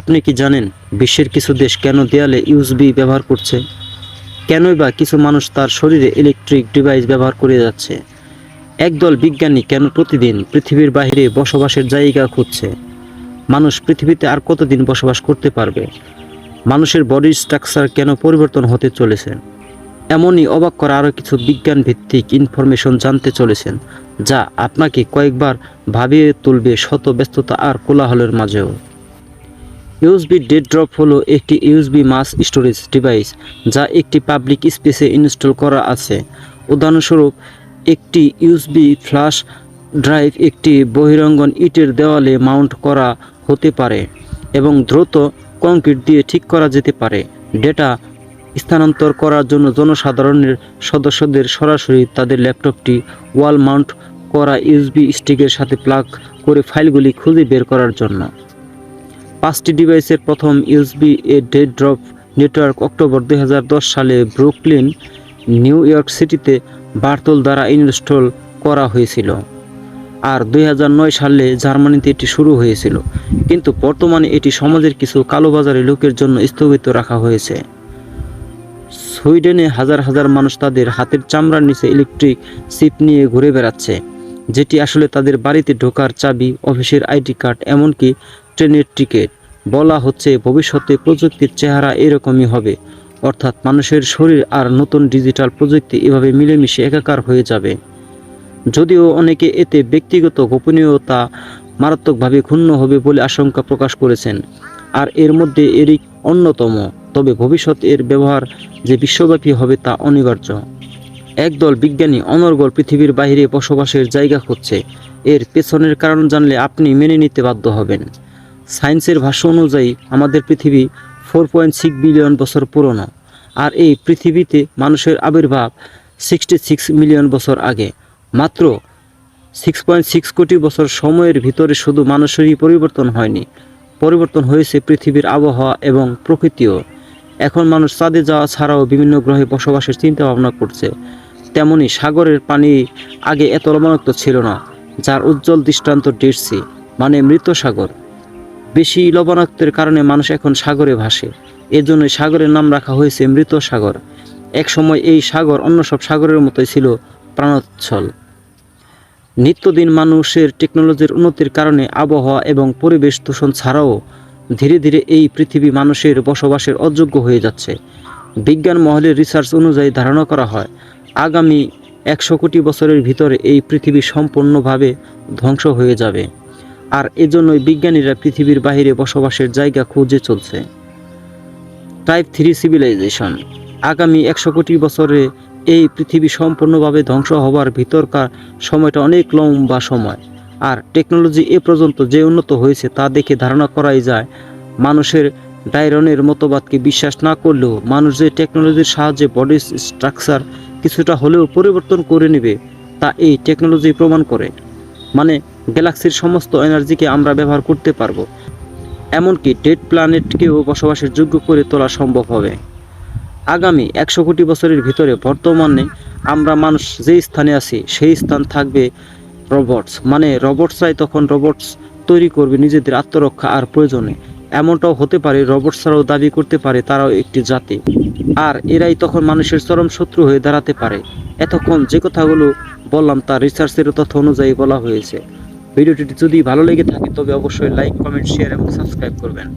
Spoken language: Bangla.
আপনি কি জানেন বিশ্বের কিছু দেশ কেন দেয়ালে ইউএসবি ব্যবহার করছে? কেনই বা কিছু মানুষ তার শরীরে ইলেকট্রিক ডিভাইস ব্যবহার করে যাচ্ছে? একদল বিজ্ঞানী কেন প্রতিদিন পৃথিবীর বাইরে বসবাসের জায়গা খুঁজছে? মানুষ পৃথিবীতে আর কতদিন বসবাস করতে পারবে? মানুষের বডির স্ট্রাকচার কেন পরিবর্তন হতে চলেছে? এমনই অবাক করা আরও কিছু বিজ্ঞান ভিত্তিক ইনফরমেশন জানতে চলেছেন, যা আপনাকে কয়েকবার ভাবিয়ে তুলবে শত ব্যস্ততা আর কোলাহলের মাঝেও। ইউএসবি ডেড ড্রপ হলো একটি ইউএসবি মাস স্টোরেজ ডিভাইস যা একটি পাবলিক স্পেসে ইনস্টল করা আছে। উদাহরণস্বরূপ, একটি ইউএসবি ফ্ল্যাশ ড্রাইভ একটি বহিরঙ্গন ইটের দেওয়ালে মাউন্ট করা হতে পারে এবং দ্রুত কংক্রিট দিয়ে ঠিক করা যেতে পারে। ডেটা স্থানান্তর করার জন্য জনসাধারণের সদস্যদের সরাসরি তাদের ল্যাপটপটি ওয়াল মাউন্ট করা ইউএসবি স্টিকের সাথে প্লাগ করে ফাইলগুলি খুঁজে বের করার জন্য। পাঁচটি ডিভাইসের প্রথম USB A dead drop network October দুই হাজার দশ সালে ব্রুকলিন, নিউ ইয়র্ক সিটিতে বার্তল দ্বারা ইনস্টল করা হয়েছিল। আর দুই হাজার নয় সালে জার্মানিতে এটি শুরু হয়েছিল। কিন্তু বর্তমানে এটি সমাজের কিছু কালোবাজারি লোকের জন্য স্থগিত রাখা হয়েছে। সুইডেনে হাজার হাজার মানুষ তাদের হাতের চামড়ার নিচে ইলেকট্রিক চিপ নিয়ে ঘুরে বেড়াচ্ছে, যেটি আসলে তাদের বাড়িতে ঢোকার চাবি, অফিসের আইডি কার্ড, এমনকি ট্রেনের টিকিট। বলা হচ্ছে, ভবিষ্যতে প্রযুক্তির চেহারা এরকমই হবে। অর্থাৎ মানুষের শরীর আর নতুন ডিজিটাল প্রযুক্তি এভাবে মিলেমিশে একাকার হয়ে যাবে। যদিও অনেকে এতে ব্যক্তিগত গোপনীয়তা মারাত্মকভাবে ক্ষুণ্ণ হবে বলে আশঙ্কা প্রকাশ করেছেন। আর এর মধ্যে এরই অন্যতম, তবে ভবিষ্যৎ এর ব্যবহার যে বিশ্বব্যাপী হবে তা অনিবার্য। একদল বিজ্ঞানী অনর্গল পৃথিবীর বাইরে বসবাসের জায়গা খুঁজছে। এর পেছনের কারণ জানলে আপনি মেনে নিতে বাধ্য হবেন। সায়েন্সের ভাষ্য অনুযায়ী আমাদের পৃথিবী ফোর পয়েন্ট সিক্স বিলিয়ন বছর পুরনো আর এই পৃথিবীতে মানুষের আবির্ভাব সিক্সটি সিক্স মিলিয়ন বছর আগে। মাত্র সিক্স পয়েন্ট সিক্স কোটি বছর সময়ের ভিতরে শুধু মানুষেরই পরিবর্তন হয়নি, পরিবর্তন হয়েছে পৃথিবীর আবহাওয়া এবং প্রকৃতিও। এখন মানুষ চাঁদে যাওয়া ছাড়াও বিভিন্ন গ্রহে বসবাসের চিন্তা ভাবনা করছে। তেমনি সাগরের পানি আগে এত লবণাক্ত ছিল না, যার উজ্জ্বল দৃষ্টান্ত ডেটসি মানে মৃত সাগর। বেশি লবণাক্তের কারণে মানুষ এখন সাগরে ভাসে। এজন্য সাগরের নাম রাখা হয়েছে মৃত সাগর। একসময় এই সাগর অন্য সব সাগরের মতোই ছিল প্রাণোচ্ছল। নিত্যদিন মানুষের টেকনোলজির উন্নতির কারণে আবহাওয়া এবং পরিবেশ দূষণ ছাড়াও ধীরে ধীরে এই পৃথিবী মানুষের বসবাসের অযোগ্য হয়ে যাচ্ছে। বিজ্ঞান মহলের রিসার্চ অনুযায়ী ধারণা করা হয়, আগামী একশো কোটি বছরের ভিতরে এই পৃথিবী সম্পূর্ণভাবে ধ্বংস হয়ে যাবে। আর এজন্যই বিজ্ঞানীরা পৃথিবীর বাইরে বসবাসের জায়গা খুঁজে চলছে। টাইপ থ্রি সিভিলাইজেশন আগামী একশো কোটি বছরে এই পৃথিবী সম্পূর্ণভাবে ধ্বংস হবার ভিতরকার সময়টা অনেক লম্বা সময়। আর টেকনোলজি এ পর্যন্ত যে উন্নত হয়েছে তা দেখে ধারণা করাই যায়, মানুষের ডায়রনের মতবাদকে বিশ্বাস না করলেও মানুষ যে টেকনোলজির সাহায্যে বডি স্ট্রাকচার কিছুটা হলেও পরিবর্তন করে নেবে, তা এই টেকনোলজি প্রমাণ করে। মানে গ্যালাক্সির সমস্ত এনার্জিকে আমরা ব্যবহার করতে পারব। এমনকি ডেড প্ল্যানেটকেও বসবাসের যোগ্য করে তোলা সম্ভব হবে। আগামী একশো কোটি বছরের ভিতরে বর্তমানে আমরা মানুষ যে স্থানে আছি, সেই স্থান থাকবে রোবটস। মানে রোবটসরাই তখন রবটস তৈরি করবে নিজেদের আত্মরক্ষা আর প্রয়োজনে। এমনটাও হতে পারে, রোবটসরাও দাবি করতে পারে, তারাও একটি জাতি। আর এরাই তখন মানুষের চরম শত্রু হয়ে দাঁড়াতে পারে। এতক্ষণ যে কথাগুলো বললাম তা রিসার্চের তথ্য অনুযায়ী বলা হয়েছে। ভিডিওটি যদি ভালো লেগে থাকে তবে অবশ্যই লাইক কমেন্ট শেয়ার এবং সাবস্ক্রাইব করবেন।